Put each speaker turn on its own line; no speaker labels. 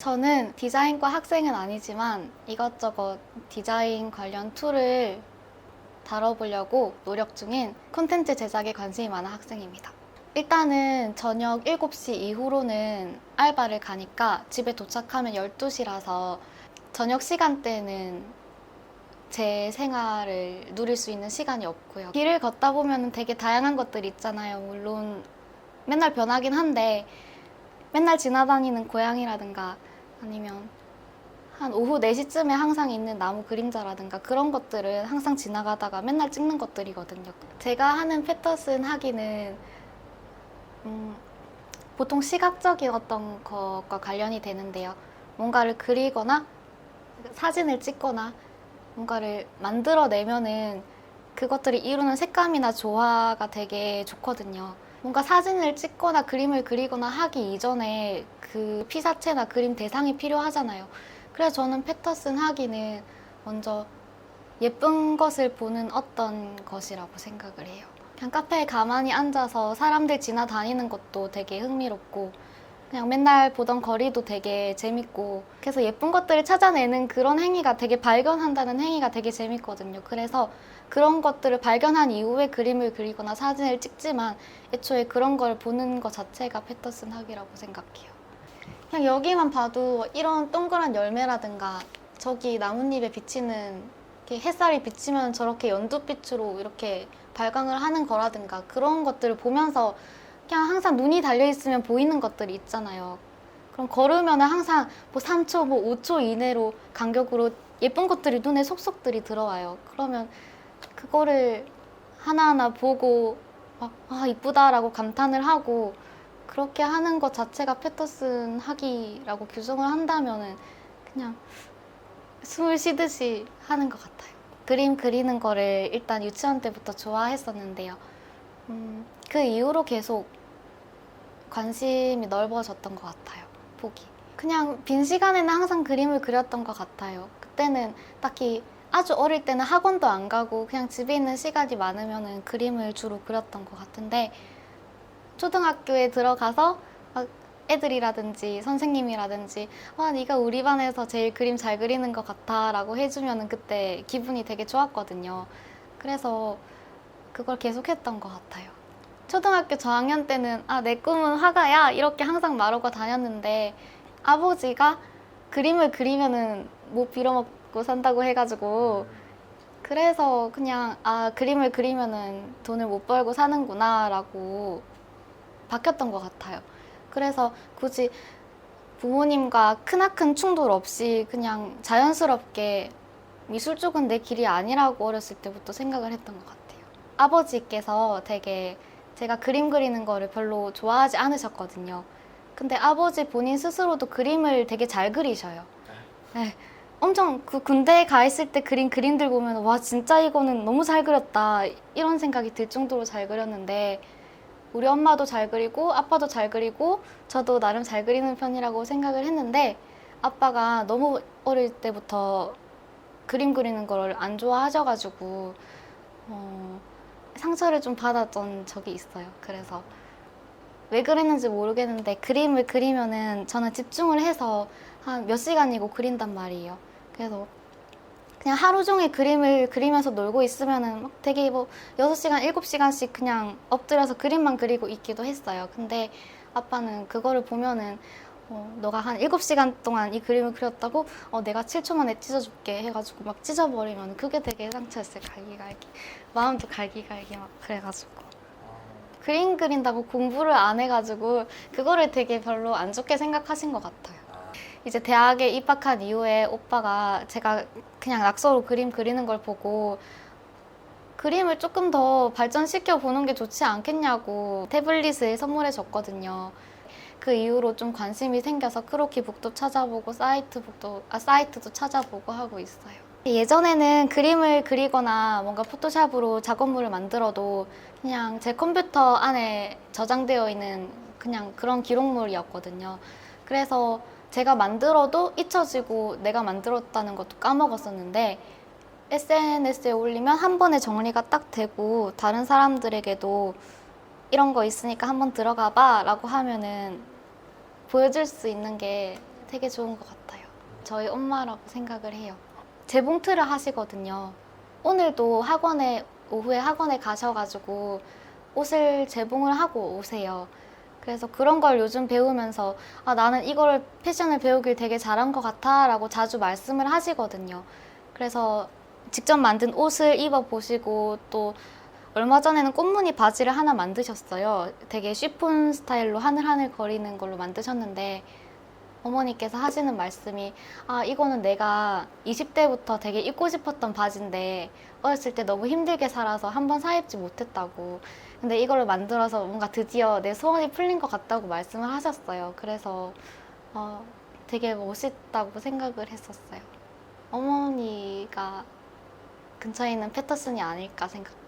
저는 디자인과 학생은 아니지만 이것저것 디자인 관련 툴을 다뤄보려고 노력 중인 콘텐츠 제작에 관심이 많은 학생입니다. 일단은 저녁 7시 이후로는 알바를 가니까 집에 도착하면 12시라서 저녁 시간대는 제 생활을 누릴 수 있는 시간이 없고요. 길을 걷다 보면 되게 다양한 것들이 있잖아요. 물론 맨날 변하긴 한데 맨날 지나다니는 고양이라든가 아니면 한 오후 4시쯤에 항상 있는 나무 그림자라든가 그런 것들은 항상 지나가다가 맨날 찍는 것들이거든요. 제가 하는 패터슨 하기는 음, 보통 시각적인 어떤 것과 관련이 되는데요. 뭔가를 그리거나 사진을 찍거나 뭔가를 만들어내면은 그것들이 이루는 색감이나 조화가 되게 좋거든요. 뭔가 사진을 찍거나 그림을 그리거나 하기 이전에 그 피사체나 그림 대상이 필요하잖아요. 그래서 저는 패터슨 하기는 먼저 예쁜 것을 보는 어떤 것이라고 생각을 해요. 그냥 카페에 가만히 앉아서 사람들 지나다니는 것도 되게 흥미롭고 그냥 맨날 보던 거리도 되게 재밌고 그래서 예쁜 것들을 찾아내는 그런 행위가 되게 발견한다는 행위가 되게 재밌거든요. 그래서 그런 것들을 발견한 이후에 그림을 그리거나 사진을 찍지만 애초에 그런 걸 보는 것 자체가 패터슨 학이라고 생각해요. 그냥 여기만 봐도 이런 동그란 열매라든가 저기 나뭇잎에 비치는 이렇게 햇살이 비치면 저렇게 연두빛으로 이렇게 발광을 하는 거라든가 그런 것들을 보면서 그냥 항상 눈이 달려 있으면 보이는 것들이 있잖아요. 그럼 걸으면 항상 뭐 3초, 뭐 5초 이내로 간격으로 예쁜 것들이 눈에 속속들이 들어와요. 그러면 그거를 하나하나 보고 막, 아, 이쁘다라고 감탄을 하고 그렇게 하는 것 자체가 패터슨 하기라고 규정을 한다면은 그냥 숨을 쉬듯이 하는 것 같아요. 그림 그리는 거를 일단 유치원 때부터 좋아했었는데요. 음, 그 이후로 계속 관심이 넓어졌던 것 같아요. 보기. 그냥 빈 시간에는 항상 그림을 그렸던 것 같아요. 그때는 딱히 아주 어릴 때는 학원도 안 가고 그냥 집에 있는 시간이 많으면 그림을 주로 그렸던 것 같은데 초등학교에 들어가서 막 애들이라든지 선생님이라든지 와 네가 우리 반에서 제일 그림 잘 그리는 것 같아 라고 해주면 그때 기분이 되게 좋았거든요. 그래서 그걸 계속했던 것 같아요. 초등학교 저학년 때는 아 내 꿈은 화가야 이렇게 항상 말하고 다녔는데 아버지가 그림을 그리면은 못 빌어먹고 산다고 해가지고 그래서 그냥 아 그림을 그리면은 돈을 못 벌고 사는구나라고 바뀌었던 것 같아요. 그래서 굳이 부모님과 크나큰 충돌 없이 그냥 자연스럽게 미술 쪽은 내 길이 아니라고 어렸을 때부터 생각을 했던 것 같아요. 아버지께서 되게 제가 그림 그리는 거를 별로 좋아하지 않으셨거든요. 근데 아버지 본인 스스로도 그림을 되게 잘 그리셔요. 네. 엄청 그 군대에 가 있을 때 그린 그림들 보면 와 진짜 이거는 너무 잘 그렸다 이런 생각이 들 정도로 잘 그렸는데 우리 엄마도 잘 그리고 아빠도 잘 그리고 저도 나름 잘 그리는 편이라고 생각을 했는데 아빠가 너무 어릴 때부터 그림 그리는 걸 안 좋아하셔가지고 어, 상처를 좀 받았던 적이 있어요. 그래서 왜 그랬는지 모르겠는데 그림을 그리면은 저는 집중을 해서 한 몇 시간이고 그린단 말이에요. 그래서 그냥 하루 종일 그림을 그리면서 놀고 있으면은 막 되게 뭐 6시간, 7시간씩 그냥 엎드려서 그림만 그리고 있기도 했어요. 근데 아빠는 그거를 보면은 어, 너가 한 7시간 동안 이 그림을 그렸다고 어, 내가 7초 만에 찢어줄게 해가지고 막 찢어버리면 그게 되게 상처였어요. 갈기갈기. 마음도 갈기갈기 막 그래가지고. 그림 그린다고 공부를 안 해가지고 그거를 되게 별로 안 좋게 생각하신 것 같아요. 이제 대학에 입학한 이후에 오빠가 제가 그냥 낙서로 그림 그리는 걸 보고 그림을 조금 더 발전시켜 보는 게 좋지 않겠냐고 태블릿을 선물해 줬거든요. 그 이후로 좀 관심이 생겨서 크로키북도 찾아보고 사이트북도 아 사이트도 찾아보고 하고 있어요. 예전에는 그림을 그리거나 뭔가 포토샵으로 작업물을 만들어도 그냥 제 컴퓨터 안에 저장되어 있는 그냥 그런 기록물이었거든요. 그래서 제가 만들어도 잊혀지고 내가 만들었다는 것도 까먹었었는데 SNS에 올리면 한 번에 정리가 딱 되고 다른 사람들에게도 이런 거 있으니까 한번 들어가 봐 라고 하면은 보여줄 수 있는 게 되게 좋은 것 같아요. 저희 엄마라고 생각을 해요. 재봉틀을 하시거든요. 오늘도 학원에 오후에 학원에 가셔가지고 옷을 재봉을 하고 오세요. 그래서 그런 걸 요즘 배우면서 아 나는 이걸 패션을 배우길 되게 잘한 것 같아 라고 자주 말씀을 하시거든요. 그래서 직접 만든 옷을 입어 보시고 또 얼마 전에는 꽃무늬 바지를 하나 만드셨어요. 되게 쉬폰 스타일로 하늘하늘 거리는 걸로 만드셨는데 어머니께서 하시는 말씀이 아 이거는 내가 20대부터 되게 입고 싶었던 바지인데 어렸을 때 너무 힘들게 살아서 한번 사입지 못했다고. 근데 이거를 만들어서 뭔가 드디어 내 소원이 풀린 것 같다고 말씀을 하셨어요. 그래서 어, 되게 멋있다고 생각을 했었어요. 어머니가 근처에 있는 패터슨이 아닐까 생각